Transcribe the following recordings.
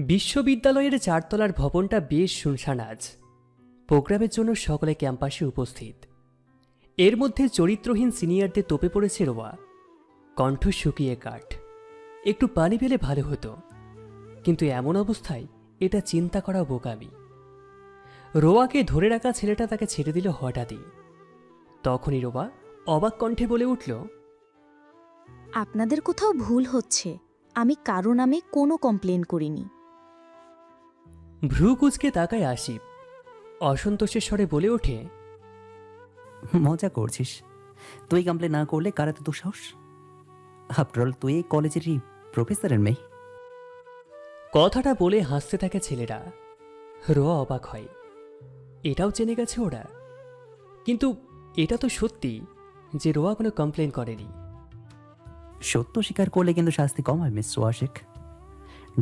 বিশ্ববিদ্যালয়ের চারতলার ভবনটা বেশ শুনশান আজ। প্রোগ্রামের জন্য সকলে ক্যাম্পাসে উপস্থিত। এর মধ্যে চরিত্রহীন সিনিয়রদের তোপে পড়েছে রোয়া। কণ্ঠ শুকিয়ে কাঠ। একটু পানি পেলে ভালো হতো। কিন্তু এমন অবস্থায় এটা চিন্তা করা বোকামি। রোয়াকে ধরে রাখা ছেলেটা তাকে ছেড়ে দিল হঠাৎই। তখনই রোয়া অবাক কণ্ঠে বলে উঠল, আপনাদের কোথাও ভুল হচ্ছে। আমি কারও নামে কোনো কমপ্লেন করিনি। ভ্রু কুচকে তাকায় আসিফ অসন্তোষের স্বরে বলে ওঠে মজা করছিস। তুই কমপ্লেন না করলে কারা তো দুঃসাহস? আফটারঅল তুই এই কলেজেরই প্রফেসরের মেয়ে। কথাটা বলে হাসতে থাকে ছেলেরা। রোয়া অবাক হয়। এটাও চেনে গেছে ওরা। কিন্তু এটা তো সত্যি যে রোয়া কোনো কমপ্লেন করেনি। সত্য স্বীকার করলে কিন্তু শাস্তি কম হয় Miss Soya Sheikh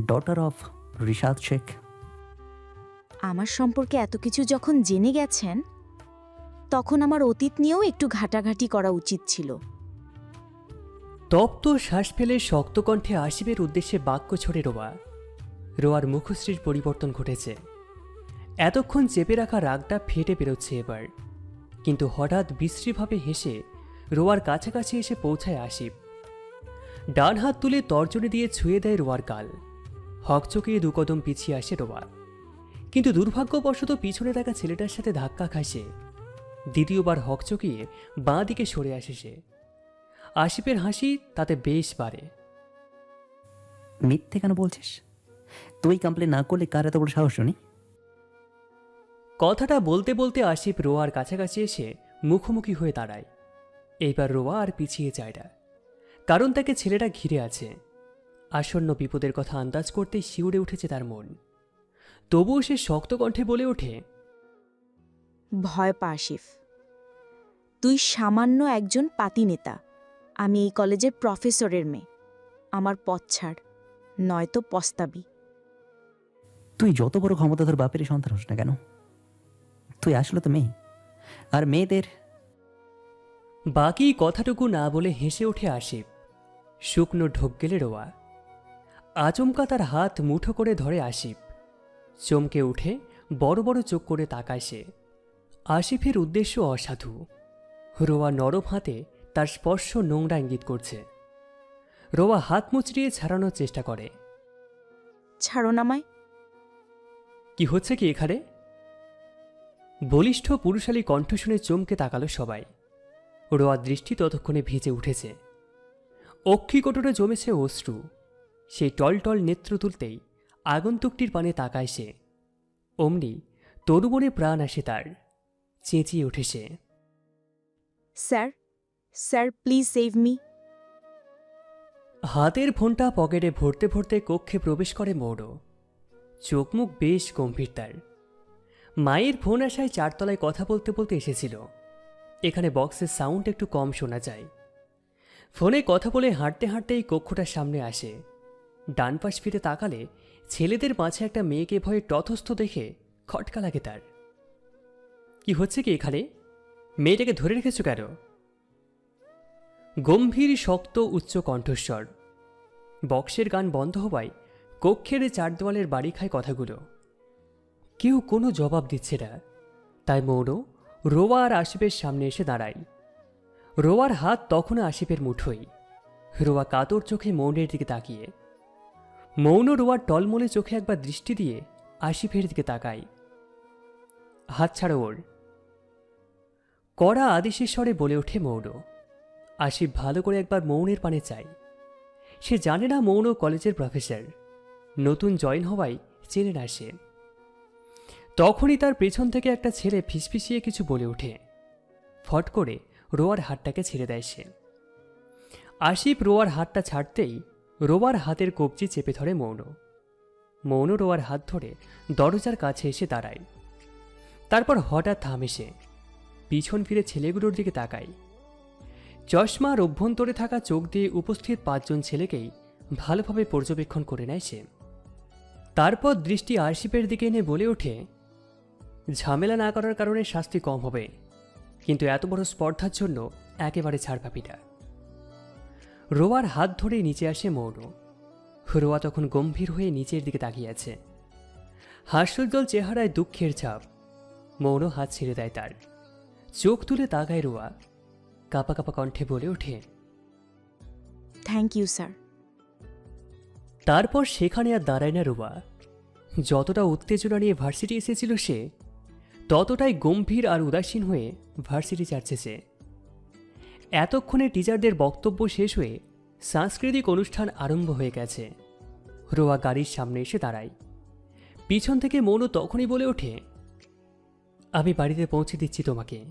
daughter of Rishad Sheikh আমার সম্পর্কে এত কিছু যখন জেনে গেছেন, তখন আমার অতীত নিয়েও একটু ঘাটাঘাটি করা উচিত ছিল। তপ্ত শ্বাস ফেলে শক্ত কণ্ঠে আসিফের উদ্দেশ্যে বাক্য ছড়ে রোয়া। রোয়ার মুখশ্রীর পরিবর্তন ঘটেছে। এতক্ষণ চেপে রাখা রাগটা ফেটে বেরোচ্ছে এবার। কিন্তু হঠাৎ বিশ্রীভাবে হেসে রোয়ার কাছাকাছি এসে পৌঁছায় আসিফ ডান হাত তুলে তর্জনী দিয়ে ছুঁয়ে দেয় রোয়ার গাল। হকচকিয়ে দু কদম পিছিয়ে আসে রোয়া। কিন্তু দুর্ভাগ্যবশত পিছনে থাকা ছেলেটার সাথে ধাক্কা খায় সে। দ্বিতীয়বার হকচকিয়ে বাঁ দিকে সরে আসে সে। আসিফের হাসি তাতে বেশ বাড়ে। মিথ্যে কেন বলছিস? তুই কমপ্লেন না করলে কারা তো বড় সাহস শুনি? কথাটা বলতে বলতে আসিফ রোয়ার কাছাকাছি এসে মুখোমুখি হয়ে দাঁড়ায়। এইবার রোয়া আর পিছিয়ে যায় না। কারণ তাকে ছেলেটা ঘিরে আছে। আসন্ন বিপদের কথা আন্দাজ করতেই শিউরে উঠেছে তার মন। তবুও সে শক্ত কণ্ঠে বলে ওঠে ভয় পা আসিফ তুই সামান্য একজন পাতি নেতা। আমি এই কলেজের প্রফেসরের মেয়ে। আমার পথ ছাড় নয়তো পস্তাবি। তুই যত বড় ক্ষমতা তোর বাপের সন্তান হোস না কেন? তুই আসলে তো মেয়ে। আর মেয়েদের বাকি কথাটুকু না বলে হেসে ওঠে আসিফ। শুকনো ঢোক গেলে রোয়া। আচমকা তার হাত মুঠো করে ধরে আসিফ। চমকে উঠে বড় বড় চোখ করে তাকায় সে। আসিফের উদ্দেশ্য অসাধু। রোয়া নরম হাতে তার স্পর্শ নোংরা ইঙ্গিত করছে। রোয়া হাত মুচড়িয়ে ছাড়ানোর চেষ্টা করে। ছাড়ো নামায় কি হচ্ছে কি এখানে? বলিষ্ঠ পুরুষালী কণ্ঠ শুনে চমকে তাকালো সবাই। রোয়া দৃষ্টি ততক্ষণে ভিজে উঠেছে। অক্ষিকোটরে জমেছে অশ্রু। সেই টলটল নেত্র তুলতেই আগন্তুকটির পানে তাকায় সে। অমনি তরুবনে প্রাণ আসে তার। চেঁচিয়ে ওঠে সে। Sir sir please save me. হাতের ফোনটা পকেটে ভরতে ভরতে কক্ষে প্রবেশ করে মৌর। চোখ মুখ বেশ গম্ভীর তার। মায়ের ফোন আসায় চারতলায় কথা বলতে বলতে এসেছিল। এখানে বক্সের সাউন্ড একটু কম শোনা যায়। ফোনে কথা বলে হাঁটতে হাঁটতে এই কক্ষটার সামনে আসে। ডান পাশ ফিরে তাকালে ছেলেদের মাঝে একটা মেয়েকে ভয়ে তথস্থ দেখে খটকা লাগে তার। কি হচ্ছে কি এখানে? মেয়েটাকে ধরে রেখেছো কেন? গম্ভীর, শক্ত, উচ্চ কণ্ঠস্বর। বক্সের গান বন্ধ হওয়ায় কক্ষের চার দেওয়ালের বাড়ি খায় কথাগুলো। কেউ কোনো জবাব দিচ্ছে না। তাই মৌন রোয়া আর আসিফের সামনে এসে দাঁড়ায়। রোয়ার হাত তখনও আসিফের মুঠোই রোয়া কাতর চোখে মৌনের দিকে তাকিয়ে মৌন রোয়ার টলমলে চোখে একবার দৃষ্টি দিয়ে আসিফের দিকে তাকায়। হাত ছাড়ো ওর। কড়া আদেশের স্বরে বলে ওঠে মৌন। আসিফ ভালো করে একবার মৌনের পানে চাই সে জানে না মৌন কলেজের প্রফেসর। নতুন জয়েন হওয়ায় চেনে না সে। তখনই তার পেছন থেকে একটা ছেলে ফিসফিসিয়ে কিছু বলে ওঠে। ফট করে রোয়ার হাতটাকে ছেড়ে দেয় সে। আসিফ রোয়ার হাতটা ছাড়তেই রোয়ার হাতের কবজি চেপে ধরে মৌন। মৌন রোয়ার হাত ধরে দরজার কাছে এসে দাঁড়ায়। তারপর হঠাৎ থামে সে পিছন ফিরে ছেলেগুলোর দিকে তাকায়। চশমার অভ্যন্তরে থাকা চোখ দিয়ে উপস্থিত পাঁচজন ছেলেকেই ভালোভাবে পর্যবেক্ষণ করে নেয় সে। তারপর দৃষ্টি আরশিপের দিকে এনে বলে ওঠে, ঝামেলা না করার কারণে শাস্তি কম হবে। কিন্তু এত বড় স্পর্ধার জন্য একেবারে ছাড় পাবি রোয়ার হাত ধরে নিচে আসে মৌন। রোয়া তখন গম্ভীর হয়ে নিচের দিকে তাকিয়ে আছে হাস্যোজ্জ্বল চেহারায় দুঃখের ছাপ। মৌন হাত ছেড়ে দেয় তার। চোখ তুলে তাকায় রোয়া। কাপা কাপা কণ্ঠে বলে ওঠে থ্যাংক ইউ স্যার তারপর সেখানে আর দাঁড়ায় না রোয়া। যতটা উত্তেজনা নিয়ে ভার্সিটি এসেছিল সে ততটাই গম্ভীর আর উদাসীন হয়ে ভার্সিটি সে। এতক্ষণে টিচারদের বক্তব্য শেষ হয়ে সাংস্কৃতিক অনুষ্ঠান আরম্ভ হয়ে গেছে। রোয়া গাড়ির সামনে এসে দাঁড়ায়। পিছন থেকে মৌন তখনই বলে ওঠে, আমি বাড়িতে পৌঁছে দিচ্ছি তোমাকে।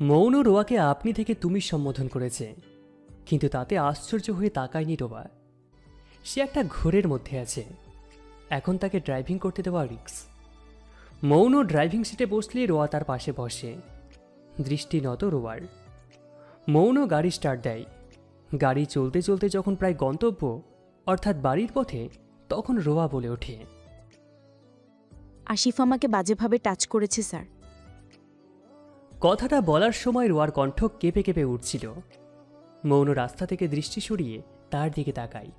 মৌন, রোয়াকে আপনি থেকে তুমি সম্বোধন করেছে। কিন্তু তাতে আশ্চর্য হয়ে তাকায়নি রোয়া। সে একটা ঘোরের মধ্যে আছে। এখন তাকে ড্রাইভিং করতে দেওয়া রিক্স। মৌন ড্রাইভিং সিটে বসলে রোয়া তার পাশে বসে। দৃষ্টি নত রোয়ার। মৌন গাড়ি স্টার্ট দেয়। গাড়ি চলতে চলতে যখন প্রায় গন্তব্য অর্থাৎ বাড়ির পথে তখন রোয়া বলে ওঠে। আশিফ আমাকে বাজেভাবে টাচ করেছে স্যার। কথাটা বলার সময় রোয়ার কণ্ঠ কেঁপে কেঁপে উঠছিল। মৌন রাস্তা থেকে দৃষ্টি সরিয়ে তার দিকে তাকায়।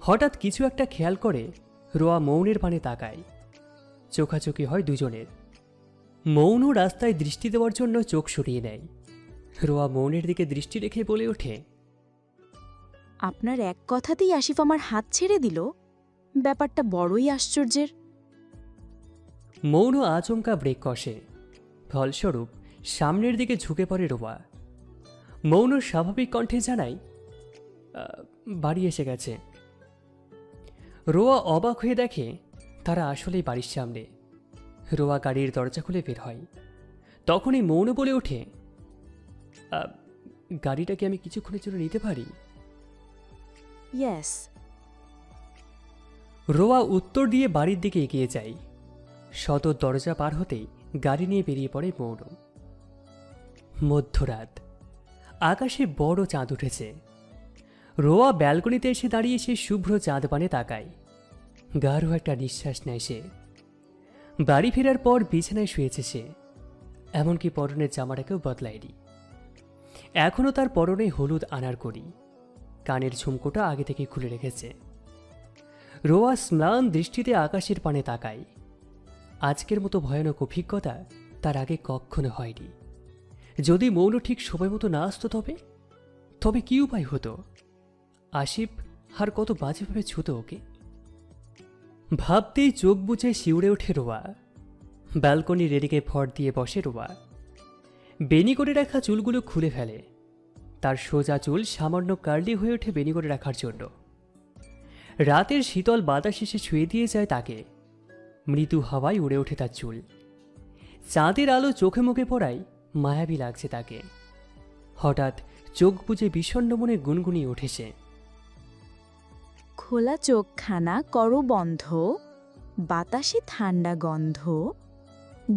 হঠাৎ কিছু একটা খেয়াল করে রোয়া মৌনের পানে তাকায়। চোখাচোখি হয় দুজনের। মৌন রাস্তায় দৃষ্টি দেওয়ার জন্য চোখ সরিয়ে নেয়। রোয়া মৌনের দিকে দৃষ্টি রেখে বলে ওঠে আপনার এক কথাতেই আশিফ আমার হাত ছেড়ে দিল। ব্যাপারটা বড়ই আশ্চর্যের। মৌন আচমকা ব্রেক কষে। ফলস্বরূপ সামনের দিকে ঝুঁকে পড়ে রোয়া। মৌন স্বাভাবিক কণ্ঠে জানায় বাড়ি এসে গেছে। রোয়া অবাক হয়ে দেখে তারা আসলেই বাড়ির সামনে। রোয়া গাড়ির দরজা খুলে বের হয়। তখনই মৌন বলে ওঠে "আহ, গাড়িটাকে আমি কিছুক্ষণের জন্য নিতে পারি? ইয়েস রোয়া উত্তর দিয়ে বাড়ির দিকে এগিয়ে যাই সদর দরজা পার হতেই গাড়ি নিয়ে বেরিয়ে পড়ে মৌন। মধ্যরাত। আকাশে বড় চাঁদ উঠেছে। রোয়া ব্যালকনিতে এসে দাঁড়িয়ে সে শুভ্র চাঁদ পানে তাকায়। গাঢ় একটা নিঃশ্বাস নেয় সে। বাড়ি ফেরার পর বিছানায় শুয়েছে সে। এমনকি পরনের জামাটাকেও বদলায়নি। এখনও তার পরনে হলুদ আনার করি কানের ঝুমকোটা আগে থেকে খুলে রেখেছে। রোয়া স্নান দৃষ্টিতে আকাশের পানে তাকায়। আজকের মতো ভয়ানক অভিজ্ঞতা তার আগে কখনো হয়নি। যদি মৌন ঠিক সময় মতো না আসতো তবে? তবে কি উপায় হতো? আশিফ আর কত বাজেভাবে ছুতো ওকে? ভাবতেই চোখ বুঝে শিউরে ওঠে রোয়া। ব্যালকনি রেডিকে ফট দিয়ে বসে রোয়া। বেনি করে রাখা চুলগুলো খুলে ফেলে। তার সোজা চুল সামান্য কার্লি হয়ে ওঠে বেনি করে রাখার জন্য। রাতের শীতল বাতাস এসে ছুঁয়ে দিয়ে যায় তাকে। মৃদু হাওয়ায় উড়ে ওঠে তার চুল। চাঁদের আলো চোখে মুখে পড়ায় মায়াবী লাগছে তাকে। হঠাৎ চোখ বুজে বিষণ্ণ মনে গুনগুনিয়ে উঠেছে খোলা চোখখানা করো বন্ধ, বাতাসে ঠান্ডা গন্ধ,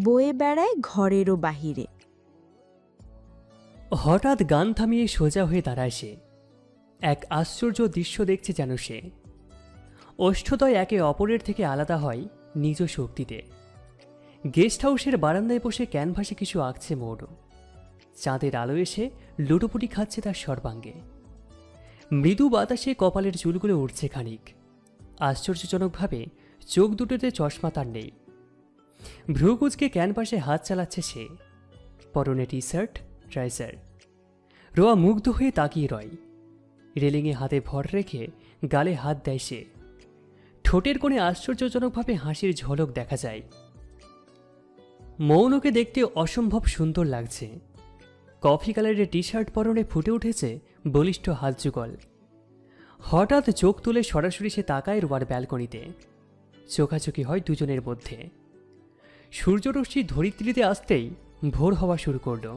বয়ে বেড়ায় ঘরেরও বাহিরে। হঠাৎ গান থামিয়ে সোজা হয়ে দাঁড়ায় সে। এক আশ্চর্য দৃশ্য দেখছে যেন সে। অষ্টদয় একে অপরের থেকে আলাদা হয় নিজ শক্তিতে। গেস্ট হাউসের বারান্দায় বসে ক্যানভাসে কিছু আঁকছে মৌর চাঁদের আলো এসে লুটোপুটি খাচ্ছে তার সর্বাঙ্গে। মৃদু বাতাসে কপালের চুলগুলো উঠছে খানিক। আশ্চর্যজনকভাবে চোখ দুটোতে চশমা তার নেই। ভ্রুকুচকে ক্যানভাসে হাত চালাচ্ছে সে। পরনে টি শার্ট ট্রাইসার রোয়া মুগ্ধ হয়ে তাকিয়ে রয়। রেলিংয়ে হাতে ভর রেখে গালে হাত দেয় সে। ঠোঁটের কোণে আশ্চর্যজনকভাবে হাসির ঝলক দেখা যায়। মৌনকে দেখতে অসম্ভব সুন্দর লাগছে। কফি কালারের টি শার্ট পরনে ফুটে উঠেছে বলিষ্ঠ হাত যুগল হঠাৎ চোখ তুলে সরাসরি সে তাকায় রোয়ার ব্যালকনিতে। চোখাচোখি হয় দুজনের মধ্যে। সূর্যরশ্মি ধরিত্রীতে আসতেই ভোর হওয়া শুরু করল।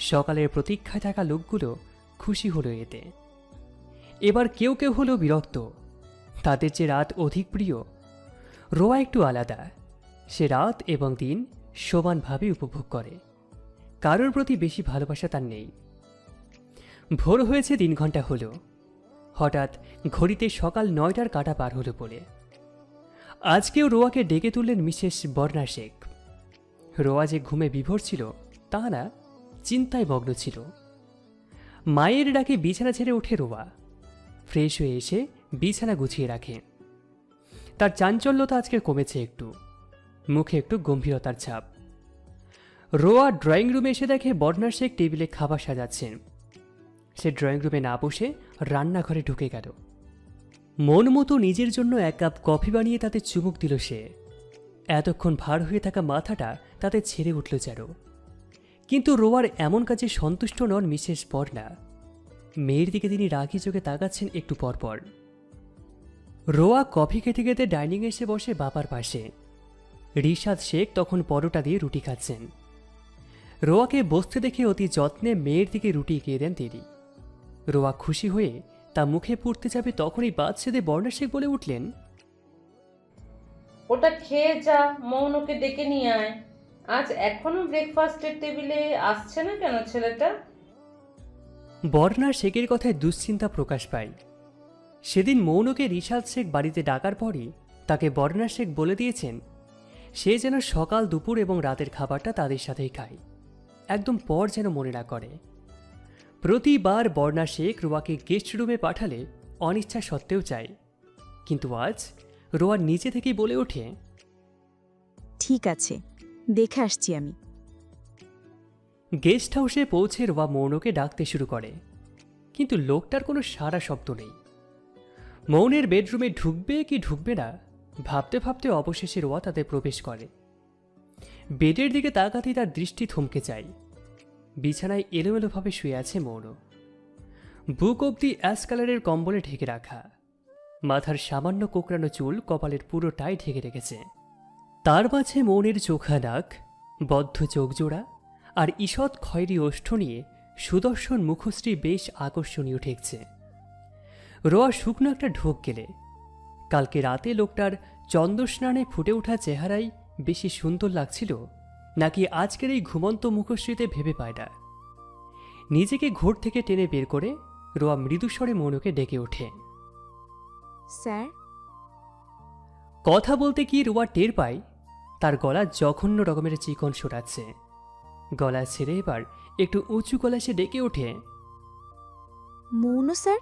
সকালের প্রতীক্ষায় থাকা লোকগুলো খুশি হলো এতে। এবার কেউ কেউ হলো বিরক্ত। তাদের যে রাত অধিক প্রিয়, রোয়া একটু আলাদা। সে রাত এবং দিন সমানভাবে উপভোগ করে। কারোর প্রতি বেশি ভালোবাসা তার নেই। ভোর হয়েছে তিন ঘণ্টা হলো। হঠাৎ ঘড়িতে সকাল নয়টার কাটা পার হলো বলে আজকেও রোয়াকে ডেকে তুললেন মিসেস বর্ণা শেখ। রোয়া যে ঘুমে বিভোর ছিল, তা না চিন্তায় মগ্ন ছিল। মায়ের ডাকে বিছানা ছেড়ে ওঠে রোয়া। ফ্রেশ হয়ে এসে বিছানা গুছিয়ে রাখে। তার চাঞ্চল্যতা আজকে কমেছে একটু। মুখে একটু গম্ভীরতার ছাপ। রোয়া ড্রয়িং রুমে এসে দেখে বর্ণার শেখ টেবিলে খাবার সাজাচ্ছেন সে ড্রয়িং রুমে না বসে রান্নাঘরে ঢুকে গেল। মন মতো নিজের জন্য এক কাপ কফি বানিয়ে তাতে চুমুক দিল সে। এতক্ষণ ভার হয়ে থাকা মাথাটা তাতে ছেড়ে উঠল যেন। কিন্তু রোয়ার এমন কাজে সন্তুষ্ট নন মিসেস পর্ণা মেয়ের দিকে তিনি রাগি চোখে তাকাচ্ছেন একটু পরপর। রোয়া কফি খেতে খেতে ডাইনিং এসে বসে বাবার পাশে। রিশাদ শেখ তখন পরোটা দিয়ে রুটি খাচ্ছেন। রোয়াকে বসতে দেখে অতি যত্নে মেয়ের দিকে রুটি এগিয়ে দেন তিনি। রোয়া খুশি হয়ে তা মুখে পুড়তে যাবে তখনই বাদ সেদে বর্ণা শেখ বলে উঠলেন, ওটা খেয়ে যা, মৌনকে ডেকে নিয়ে আয়। আজ এখনও ব্রেকফাস্টের টেবিলে আসছে না কেন ছেলেটা? বর্ণা শেখের কথায় দুশ্চিন্তা প্রকাশ পায়। সেদিন মৌনকে রিশাদ শেখ বাড়িতে ডাকার পরই তাকে বর্ণা শেখ বলে দিয়েছেন সে যেন সকাল দুপুর এবং রাতের খাবারটা তাদের সাথেই খায়। একদম পর যেন মনে না করে। প্রতিবার বর্ণা শেখ রোয়াকে গেস্ট রুমে পাঠালে অনিচ্ছা সত্ত্বেও চায়। কিন্তু আজ রোয়া নিচে থেকেই বলে ওঠে ঠিক আছে দেখে আসছি আমি। গেস্ট হাউসে পৌঁছে রোয়া মৌনকে ডাকতে শুরু করে। কিন্তু লোকটার কোনো সারা শব্দ নেই। মৌনের বেডরুমে ঢুকবে কি ঢুকবে না, ভাবতে ভাবতে অবশেষে রোয়া তাতে প্রবেশ করে। বেডের দিকে তাকাতেই তার দৃষ্টি থমকে যায়। বিছানায় এলোমেলোভাবে শুয়ে আছে মৌন। বুক অব্দি অ্যাশ কালারের কম্বলে ঢেকে রাখা। মাথার সামান্য কোকড়ানো চুল কপালের পুরোটাই ঢেকে রেখেছে। তার মাঝে মৌনের চোখা নাক বদ্ধ চোখ জোড়া আর ঈষৎ খয়েরি ওষ্ঠ নিয়ে সুদর্শন মুখশ্রী বেশ আকর্ষণীয় ঠেকছে। রোয়া শুকনো একটা ঢোক গেলে। কালকে রাতে লোকটার চন্দ্রস্নানে ফুটে ওঠা চেহারাই বেশি সুন্দর লাগছিল নাকি আজকের এই ঘুমন্ত মুখশ্রীতে ভেবে পায় না। নিজেকে ঘোর থেকে টেনে বের করে রোয়া মৃদুস্বরে মৌনকে ডেকে ওঠে। স্যার? কথা বলতে কি রোয়া টের পায়? তার গলা জঘন্য রকমের চিকন সরাচ্ছে গলা ছেড়ে এবার একটু উঁচু গলা সে ডেকে ওঠে। মৌন স্যার?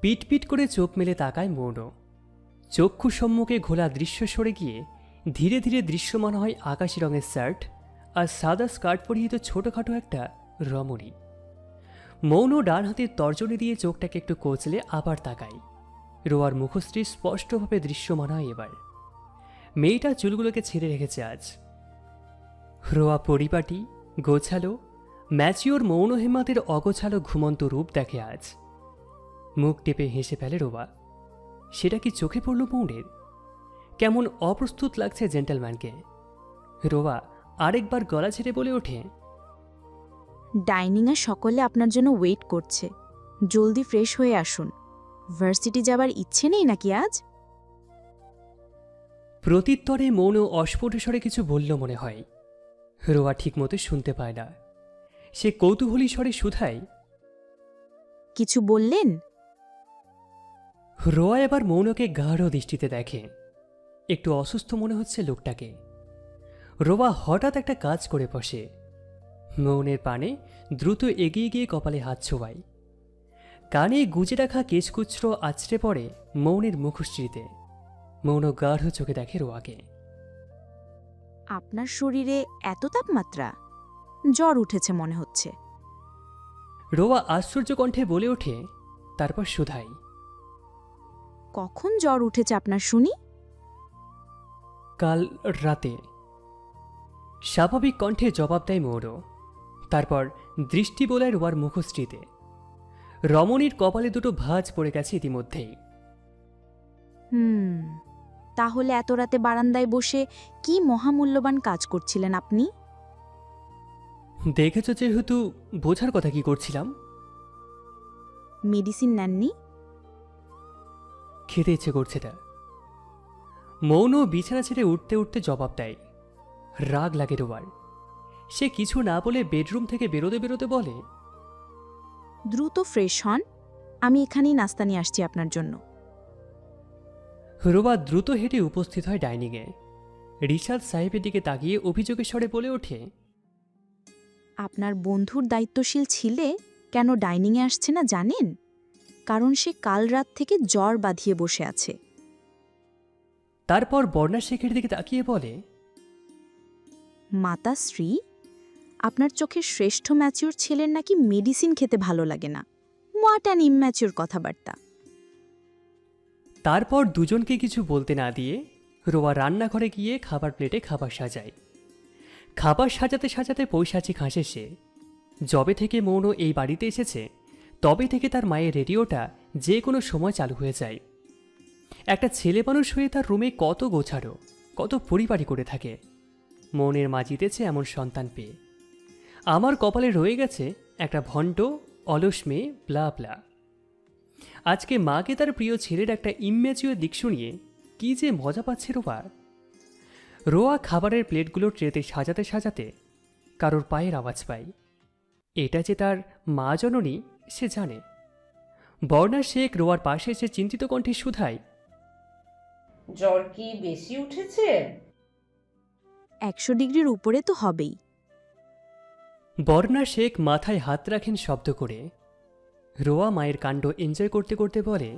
পিট পিট করে চোখ মেলে তাকায় মৌন। চক্ষু সম্মুখে ঘোলা দৃশ্য সরে গিয়ে ধীরে ধীরে দৃশ্যমান হয় আকাশি রঙের শার্ট আর সাদা স্কার্ট পরিহিত ছোটোখাটো একটা রমণী। মৌন ডান হাতে তর্জনী দিয়ে চোখটাকে একটু কোচলে আবার তাকায়। রোয়ার মুখশ্রী স্পষ্টভাবে দৃশ্যমান হয় এবার। মেয়েটা চুলগুলোকে ছেড়ে রেখেছে আজ। রোয়া পরিপাটি, গোছালো, ম্যাচিওর মৌন হেমাতের অগোছালো ঘুমন্ত রূপ দেখে আজ। মুখ টেপে হেসে ফেলে রোবা সেটা কি চোখে পড়ল মৌনের? কেমন অপ্রস্তুত লাগছে জেন্টেলম্যানকে। রোবা আরেকবার গলা ছেড়ে বলে ওঠে, ডাইনিংয়ে সকলে আপনার জন্য ওয়েট করছে। জলদি ফ্রেশ হয়ে আসুন। ভার্সিটি যাবার ইচ্ছে নেই নাকি আজ? প্রত্যুত্তরে মৌন অস্ফুটস্বরে কিছু বলল মনে হয়। রোয়া ঠিকমতো শুনতে পায় না। সে কৌতূহলী স্বরে শুধায় কিছু বললেন? রোয়া এবার মৌনকে গাঢ় দৃষ্টিতে দেখে। একটু অসুস্থ মনে হচ্ছে লোকটাকে। রোয়া হঠাৎ একটা কাজ করে বসে। মৌনের পানে দ্রুত এগিয়ে গিয়ে কপালে হাত ছোঁয়ায়। কানে গুজে রাখা কেশকুচ্র আছড়ে পড়ে মৌনের মুখশ্রীতে। মৌন গাঢ় চোখে দেখে রোয়াকে। আপনার শরীরে এত তাপমাত্রা? জ্বর উঠেছে মনে হচ্ছে। রোয়া আশ্চর্য কণ্ঠে বলে ওঠে তারপর শুধাই কখন জ্বর উঠেছে আপনার শুনি? কাল রাতে। স্বাভাবিক কণ্ঠে জবাব দেয় মৌর তারপর দৃষ্টি বোলায় রোয়ার মুখশ্রীতে। রমণীর কপালে দুটো ভাঁজ পড়ে গেছে ইতিমধ্যেই। হুম। তাহলে এত রাতে বারান্দায় বসে কি মহামূল্যবান কাজ করছিলেন আপনি? দেখেছ যেহেতু বোঝার কথা কি করছিলাম? মেডিসিন নেননি? খেতে ইচ্ছে করছে তা মৌন বিছানা ছেড়ে উঠতে উঠতে জবাব দেয় রাগ লাগে রোয়ার সে কিছু না বলে বেডরুম থেকে বেরোতে বেরোতে বলে দ্রুত ফ্রেশ হন আমি এখানেই নাস্তা নিয়ে আসছি আপনার জন্য। রোবা দ্রুত হেঁটে উপস্থিত হয় ডাইনিংয়ে। রিশাদ সাহেবের দিকে তাকিয়ে অভিযোগের স্বরে বলে ওঠে আপনার বন্ধুর দায়িত্বশীল ছিলে কেন ডাইনিংয়ে আসছে না জানেন? কারণ সে কাল রাত থেকে জ্বর বাঁধিয়ে বসে আছে। তারপর বর্ণা শেখের দিকে তাকিয়ে বলে মাতা শ্রী আপনার চোখের শ্রেষ্ঠ ম্যাচিওর ছেলের নাকি মেডিসিন খেতে ভালো লাগে না? হোয়াট অ্যান ইম্যাচিওর কথাবার্তা! তারপর দুজনকে কিছু বলতে না দিয়ে রোয়া রান্নাঘরে গিয়ে খাবার প্লেটে খাবার সাজায়। খাবার সাজাতে সাজাতে পৈশাচিক হাসে সে। যবে থেকে মৌন এই বাড়িতে এসেছে, তবে থেকে তার মায়ের রেডিওটা যে কোনো সময় চালু হয়ে যায়। একটা ছেলে মানুষ হয়ে তার রুমে কত গোছানো কত পরিবারই করে থাকে। মনের মা জিতেছে এমন সন্তান পেয়ে। আমার কপালে রয়ে গেছে একটা ভণ্ড, অলস মেয়ে প্লা ব্লা। আজকে মাকে তার প্রিয় ছেলের একটা ইম্যাচিওর দিক শুনিয়ে কী যে মজা পাচ্ছে রোয়া। রোয়া খাবারের প্লেটগুলো ট্রেতে সাজাতে সাজাতে কারোর পায়ের আওয়াজ পায়। এটা যে তার মা জননী সে জানে। বর্ণা শেখ রোয়ার পাশে এসে চিন্তিত কণ্ঠে শুধায় জ্বর কি বেশি উঠেছে? একশো ডিগ্রির উপরে তো হবেই। বর্ণা শেখ মাথায় হাত রাখেন শব্দ করে। রোয়া মায়ের কাণ্ড এনজয় করতে করতে বলে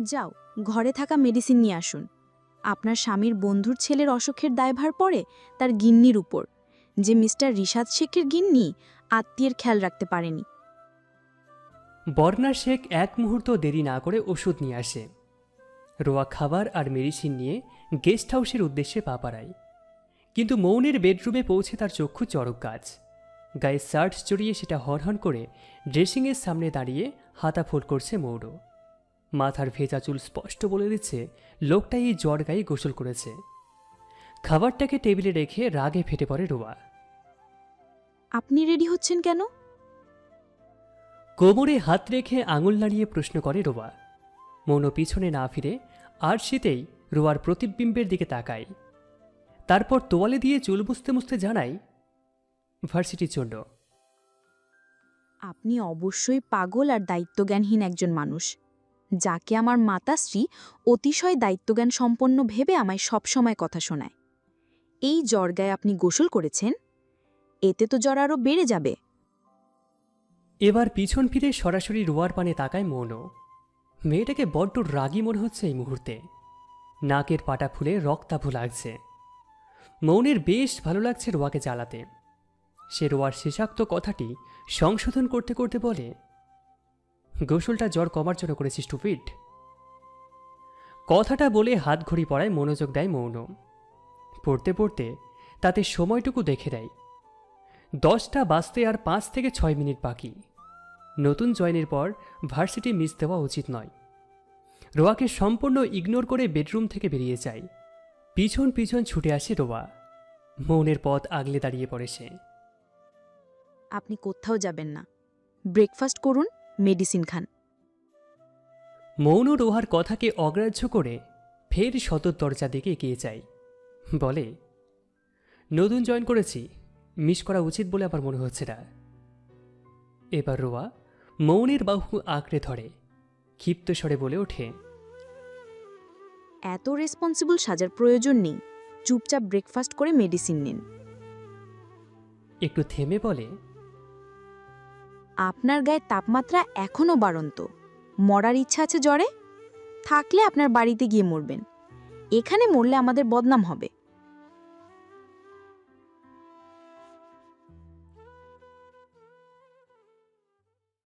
যাও ঘরে থাকা মেডিসিন নিয়ে আসুন। আপনার স্বামীর বন্ধুর ছেলের অসুখের দায়ভার পড়ে তার গিন্নির উপর। যে মিস্টার রিশাদ শেখের গিন্নি আত্মীয়ের খেয়াল রাখতে পারেনি। বর্ণা শেখ এক মুহূর্ত দেরি না করে ওষুধ নিয়ে আসে। রোয়া খাবার আর মেডিসিন নিয়ে গেস্ট হাউসের উদ্দেশ্যে পা পাড়ায় কিন্তু মৌনের বেডরুমে পৌঁছে তার চক্ষু চড়ক গাছ। গায়ে শার্ট জড়িয়ে সেটা হনহন করে ড্রেসিংয়ের সামনে দাঁড়িয়ে হাতা ফোল করছে মৌর। মাথার ভেজা চুল স্পষ্ট বলে দিচ্ছে লোকটা এই জ্বর গায়ে গোসল করেছে। খাবারটাকে টেবিলে রেখে রাগে ফেটে পড়ে রোয়া আপনি রেডি হচ্ছেন কেন? কোমরে হাত রেখে আঙুল নাড়িয়ে প্রশ্ন করে রোয়া মৌন পিছনে না ফিরে আর শীতেই রোয়ার প্রতিবিম্বের দিকে তাকায়। তারপর তোয়ালে দিয়ে চুল মুছতে মুছতে জানাই ভার্সিটির জন্য আপনি অবশ্যই পাগল আর দায়িত্বজ্ঞানহীন একজন মানুষ। যাকে আমার মাতাশ্রী অতিশয় দায়িত্বজ্ঞান সম্পন্ন ভেবে আমায় সবসময় কথা শোনায়। এই জর্গায় আপনি গোসল করেছেন? এতে তো জ্বর আরও বেড়ে যাবে। এবার পিছন ফিরে সরাসরি রোয়ার পানে তাকায় মৌন। মেয়েটাকে বড্ড রাগী মনে হচ্ছে এই মুহূর্তে। নাকের পাটা ফুলে রক্তাভু লাগছে। মৌনের বেশ ভালো লাগছে রোয়াকে জ্বালাতে। সে রোয়ার শেষাক্ত কথাটি সংশোধন করতে করতে বলে, গোসলটা জ্বর কমার জন্য করেছিস টুপিট? কথাটা বলে হাত ঘড়ি পড়ায় মনোযোগ দেয় মৌন। পড়তে পড়তে তাতে সময়টুকু দেখে দেয়। দশটা বাজতে আর পাঁচ থেকে ছয় মিনিট বাকি। নতুন জয়েনের পর ভার্সিটি মিস দেওয়া উচিত নয়। রোয়াকে সম্পূর্ণ ইগনোর করে বেডরুম থেকে বেরিয়ে যায়। পিছন পিছন ছুটে আসে রোয়া। মৌনের পথ আগলে দাঁড়িয়ে পড়ে সে। আপনি কোথাও যাবেন না। ব্রেকফাস্ট করুন মেডিসিন খান। মৌন রোহার কথাকে অগ্রাহ্য করে ফের সদর দরজা দিকে এগিয়ে যায়। বলে নতুন জয়েন করেছি। মিস করা উচিত বলে আমার মনে হচ্ছে না। এবার রোয়া মৌনের বাহু আঁকড়ে ধরে ক্ষিপ্ত স্বরে বলে ওঠে এত রেসপন্সিবল সাজার প্রয়োজন নেই। চুপচাপ ব্রেকফাস্ট করে মেডিসিন নিন। একটু থেমে বলে আপনার গায়ে তাপমাত্রা এখনও বাড়ন্ত। মরার ইচ্ছা আছে জ্বরে? থাকলে আপনার বাড়িতে গিয়ে মরবেন। এখানে মরলে আমাদের বদনাম হবে।